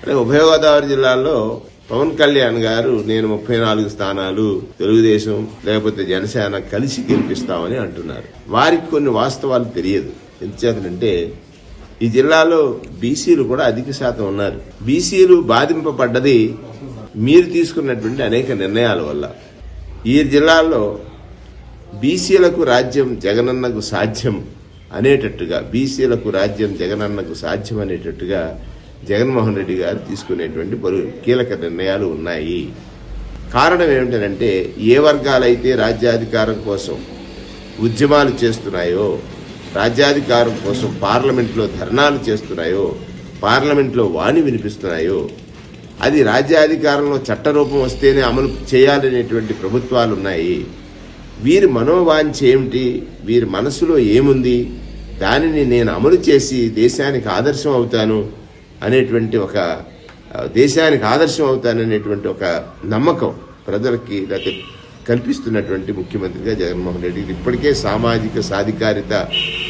అంటే ఉభయ గోదావరి జిల్లాల్లో పవన్ కళ్యాణ్ గారు నేను ముప్పై నాలుగు స్థానాలు తెలుగుదేశం లేకపోతే జనసేన కలిసి గెలిపిస్తామని అంటున్నారు. వారికి కొన్ని వాస్తవాలు తెలియదు. ఎందుచేతనంటే ఈ జిల్లాలో బీసీలు కూడా అధిక శాతం ఉన్నారు. బీసీలు బాధింపబడ్డది మీరు తీసుకున్నటువంటి అనేక నిర్ణయాల వల్ల. ఈ జిల్లాలో బీసీలకు రాజ్యం జగనన్నకు సాధ్యం అనేటట్టుగా బీసీలకు రాజ్యం జగనన్నకు సాధ్యం అనేటట్టుగా జగన్మోహన్ రెడ్డి గారు తీసుకునేటువంటి పలు కీలక నిర్ణయాలు ఉన్నాయి. కారణం ఏమిటంటే ఏ వర్గాలైతే రాజ్యాధికారం కోసం ఉద్యమాలు చేస్తున్నాయో రాజ్యాధికారం కోసం పార్లమెంట్లో ధర్నాలు చేస్తున్నాయో పార్లమెంట్లో వాణి వినిపిస్తున్నాయో అది రాజ్యాధికారంలో చట్టరూపం వస్తేనే అమలు చేయాలనేటువంటి ప్రభుత్వాలు ఉన్నాయి వీరి మనోవాంఛ ఏమిటి? వీరి మనసులో ఏముంది? దానిని నేను అమలు చేసి దేశానికి ఆదర్శం అవుతాను? అనేటువంటి ఒక దేశానికి ఆదర్శం అవుతాననేటువంటి ఒక నమ్మకం ప్రజలకి లేకపోతే కల్పిస్తున్నటువంటి ముఖ్యమంత్రిగా జగన్మోహన్ రెడ్డి ఇప్పటికే సామాజిక సాధికారిత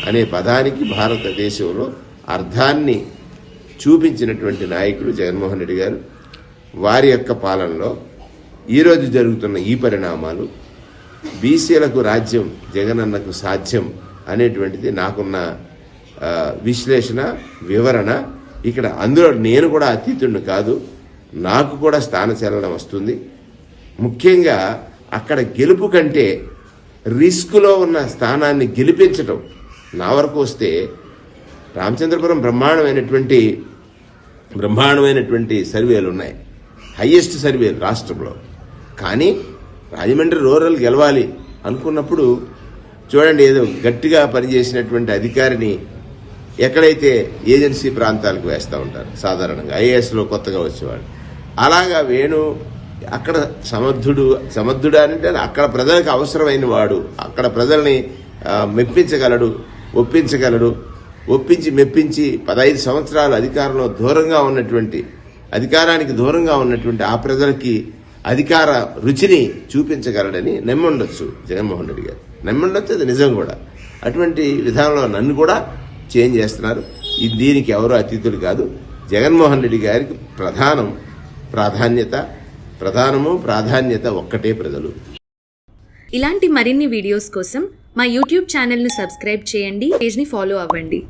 అనే పదానికి భారతదేశంలో అర్థాన్ని చూపించినటువంటి నాయకుడు జగన్మోహన్ రెడ్డి గారు. వారి యొక్క పాలనలో ఈరోజు జరుగుతున్న ఈ పరిణామాలు బీసీలకు రాజ్యం జగనన్నకు సాధ్యం అనేటువంటిది నాకున్న విశ్లేషణ వివరణ ఇక్కడ అందులో నేను కూడా అతీతుడిని కాదు నాకు కూడా స్థానచలనం వస్తుంది. ముఖ్యంగా అక్కడ గెలుపు కంటే రిస్క్లో ఉన్న స్థానాన్ని గెలిపించటం నా వరకు వస్తే రామచంద్రపురం బ్రహ్మాండమైనటువంటి బ్రహ్మాండమైనటువంటి సర్వేలు ఉన్నాయి. హయ్యెస్ట్ సర్వేలు రాష్ట్రంలో. కానీ రాజమండ్రి రూరల్ గెలవాలి అనుకున్నప్పుడు చూడండి ఏదో గట్టిగా పనిచేసినటువంటి అధికారిని ఎక్కడైతే ఏజెన్సీ ప్రాంతాలకు వేస్తూ ఉంటారు సాధారణంగా ఐఏఎస్లో కొత్తగా వచ్చేవాడు అలాగా వేణు అక్కడ సమర్థుడు సమర్థుడు అంటే అక్కడ ప్రజలకు అవసరమైన వాడు అక్కడ ప్రజల్ని మెప్పించగలడు ఒప్పించగలడు ఒప్పించి మెప్పించి పదహైదు సంవత్సరాలు అధికారంలో దూరంగా ఉన్నటువంటి అధికారానికి దూరంగా ఉన్నటువంటి ఆ ప్రజలకి అధికార రుచిని చూపించగలడని నమ్ముండొచ్చు జగన్మోహన్ రెడ్డి గారు. నమ్ముండొచ్చు అది నిజం కూడా. అటువంటి విధానంలో నన్ను కూడా చేంజ్ చేస్తున్నారు. ఇది దీనికి ఎవరు అతిథులు కాదు. జగన్మోహన్ రెడ్డి గారికి ప్రధానం ప్రాధాన్యత ప్రధానము ప్రాధాన్యత ఒక్కటే ప్రజలు. ఇలాంటి మరిన్ని వీడియోస్ కోసం మా యూట్యూబ్ ఛానల్ను సబ్స్క్రైబ్ చేయండి పేజ్ని ఫాలో అవ్వండి.